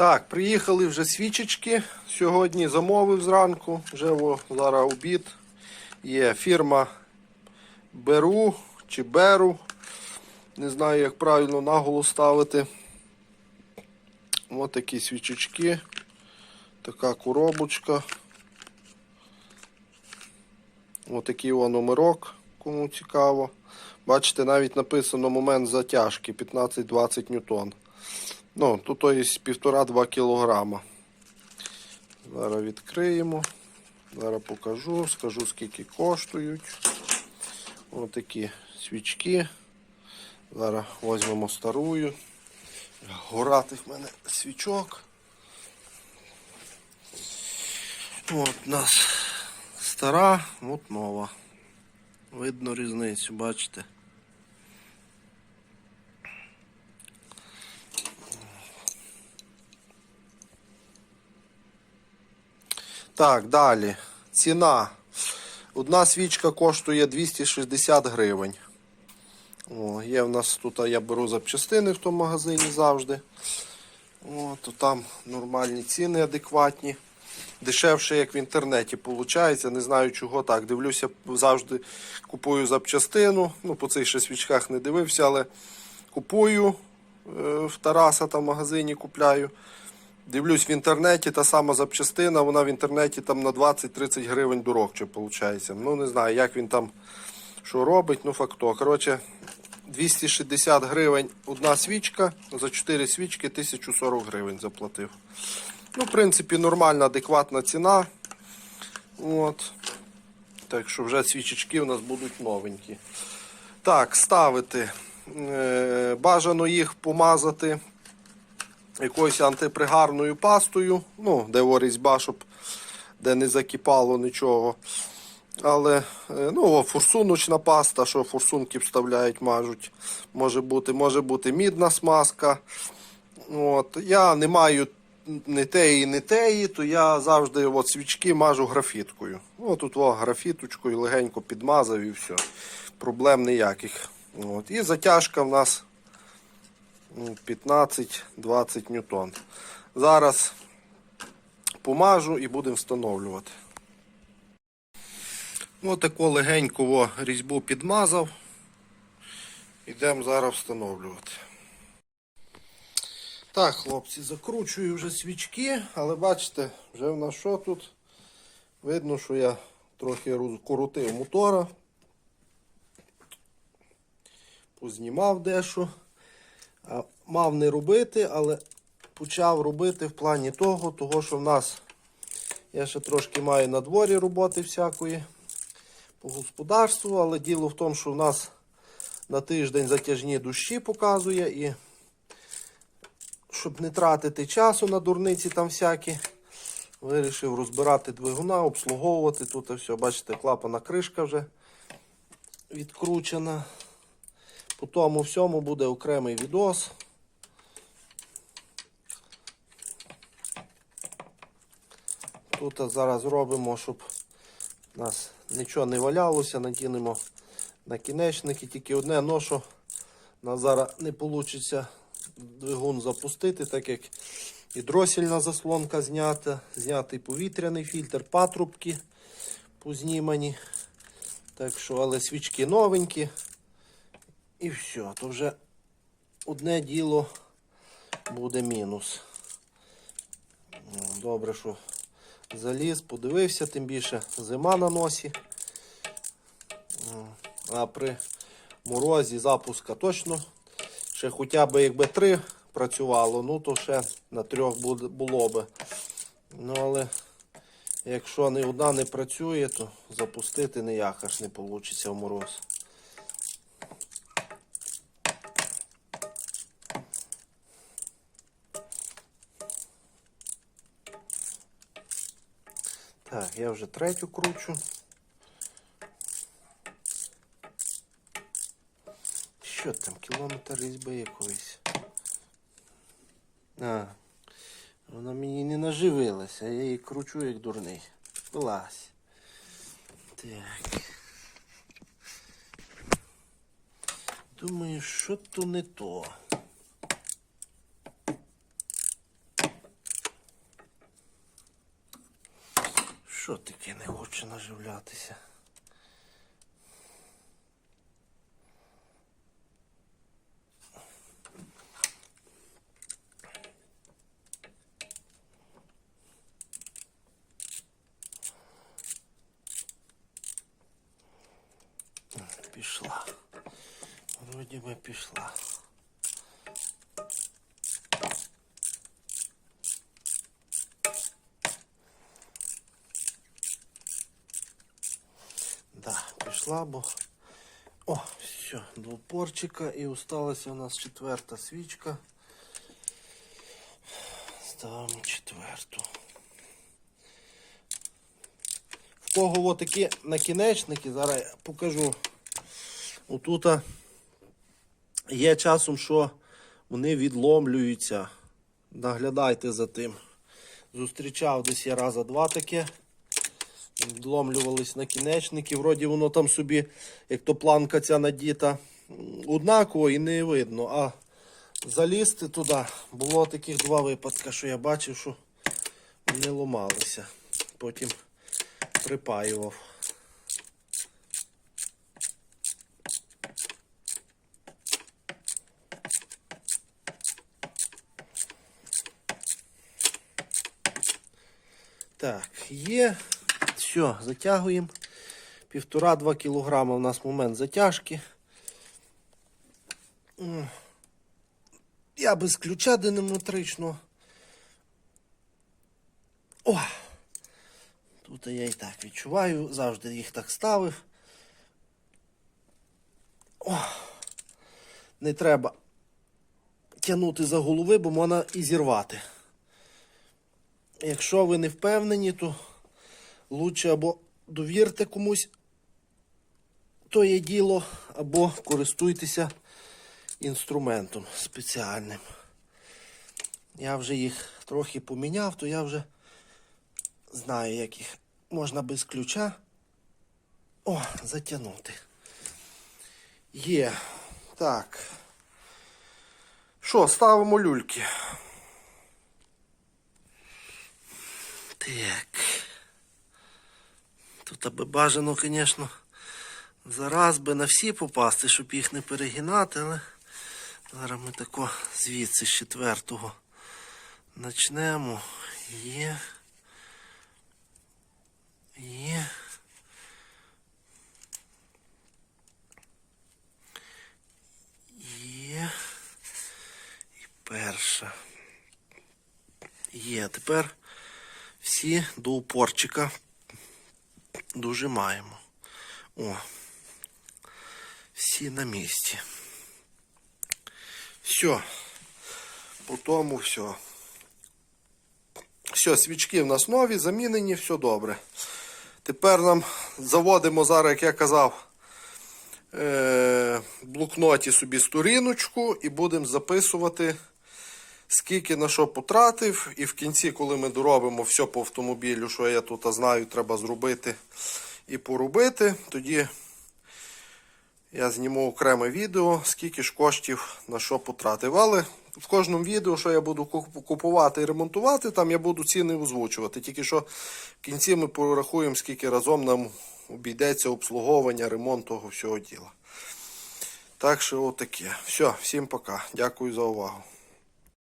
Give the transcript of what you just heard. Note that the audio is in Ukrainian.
Так, приїхали вже свічечки. Сьогодні замовив зранку. Вже о, зараз обід. Є фірма Беру чи Беру. Не знаю, як правильно наголос ставити. Ось такі свічечки. Така коробочка. Ось такий о номерок, кому цікаво. Бачите, навіть написано момент затяжки 15-20 ньютон. Ну, тут то є 1,5-2 кілограма. Зараз відкриємо. Зараз покажу, скажу скільки коштують. Ось такі свічки. Зараз візьмемо старую. Горатих в мене свічок. От у нас стара, от нова. Видно різницю, бачите. Так, далі. Ціна. Одна свічка коштує 260 гривень. О, є в нас тут, я беру запчастини в тому магазині завжди. О, то там нормальні ціни адекватні. Дешевше, як в інтернеті, виходить. Не знаю чого так. Дивлюся, завжди купую запчастину. Ну, по цих ще свічках не дивився, але купую е, в Тараса там в магазині купляю. Дивлюсь в інтернеті, та сама запчастина, вона в інтернеті там на 20-30 гривень дорогче виходить. Ну не знаю, як він там що робить, ну факто. Коротше, 260 гривень одна свічка, за 4 свічки 1040 гривень заплатив. Ну, в принципі, нормальна, адекватна ціна. От. Так що вже свічечки у нас будуть новенькі. Так, ставити. Е, бажано їх помазати якоюсь антипригарною пастою, ну, де о, різьба, щоб де не закипало нічого. Але е, ну, форсуночна паста, що форсунки вставляють, мажуть. Може бути, може бути мідна смазка. От. Я не маю не теї, не теї, то я завжди от, свічки мажу графіткою. О, тут о, графіточкою легенько підмазав і все. Проблем ніяких. От. І затяжка в нас 15-20 ньютон. Зараз помажу і будемо встановлювати. Таку легеньку різьбу підмазав. Йдемо зараз встановлювати. Так, хлопці, закручую вже свічки, але бачите, вже в нас що тут? Видно, що я трохи розкоротив мотора. Познімав дещо. Мав не робити, але почав робити в плані того, того, що в нас я ще трошки маю на дворі роботи всякої по господарству, але діло в тому, що в нас на тиждень затяжні дощі показує і щоб не тратити часу на дурниці там всякі, вирішив розбирати двигуна, обслуговувати. Тут все, бачите, клапана кришка вже відкручена. По тому всьому буде окремий відос. Тут зараз робимо, щоб у нас нічого не валялося, надінемо накінечники. Тільки одне, но що у нас зараз не вийде двигун запустити, так як і дросільна заслонка знята, знятий повітряний фільтр, патрубки познімані. Так що, але свічки новенькі. І все, то вже одне діло буде мінус. Ну, Добре, що заліз, подивився, тим більше зима на носі. А при морозі запуска точно. Ще хоча б якби три працювало, ну то ще на трьох було би. Ну але якщо ні одна не працює, то запустити ніяк аж не вийде в мороз. Так, я вже третю кручу. Що там, кілометр різьби якоїсь? А, вона мені не наживилася, я її кручу як дурний. Вилазь. Так. Думаю, що то не то. Що таке не хоче наживлятися? Пішла. Вроді би пішла. Пішла, бо. О, все, до упорчика і осталася у нас четверта свічка. Ставимо четверту. В кого такі накінечники, зараз я покажу. Отут є часом, що вони відломлюються. Наглядайте за тим. Зустрічав десь я раза два таке. Відломлювались накінечники. Вроді воно там собі, як то планка ця надіта, однаково і не видно. А залізти туди було таких два випадки, що я бачив, що вони ломалися. Потім припаював. Так, є. Все, затягуємо. Півтора-два кілограма у нас момент затяжки. Я без ключа динамотричного. О! Тут я і так відчуваю, завжди їх так ставив. О! Не треба тягнути за голови, бо можна і зірвати. Якщо ви не впевнені, то лучше або довірте комусь то є діло, або користуйтеся інструментом спеціальним. Я вже їх трохи поміняв, то я вже знаю, як їх можна без ключа о, затягнути. Є. Так. Що, ставимо люльки. Так. Тут аби бажано, звісно, зараз би на всі попасти, щоб їх не перегинати, але зараз ми тако звідси з четвертого начнемо. Є. Є. Є. І перша. Є. Тепер всі до упорчика дожимаємо. О. Всі на місці. Все. По тому все. Все, свічки в нас нові, замінені, все добре. Тепер нам заводимо зараз, як я казав, е- блокноті собі сторіночку і будемо записувати, скільки на що потратив. І в кінці, коли ми доробимо все по автомобілю, що я тут знаю, треба зробити і поробити, тоді я зніму окреме відео, скільки ж коштів на що потратив. Але в кожному відео, що я буду купувати і ремонтувати, там я буду ціни озвучувати. Тільки що в кінці ми порахуємо, скільки разом нам обійдеться обслуговування, ремонт того всього діла. Так що отаке. Все, всім пока. Дякую за увагу.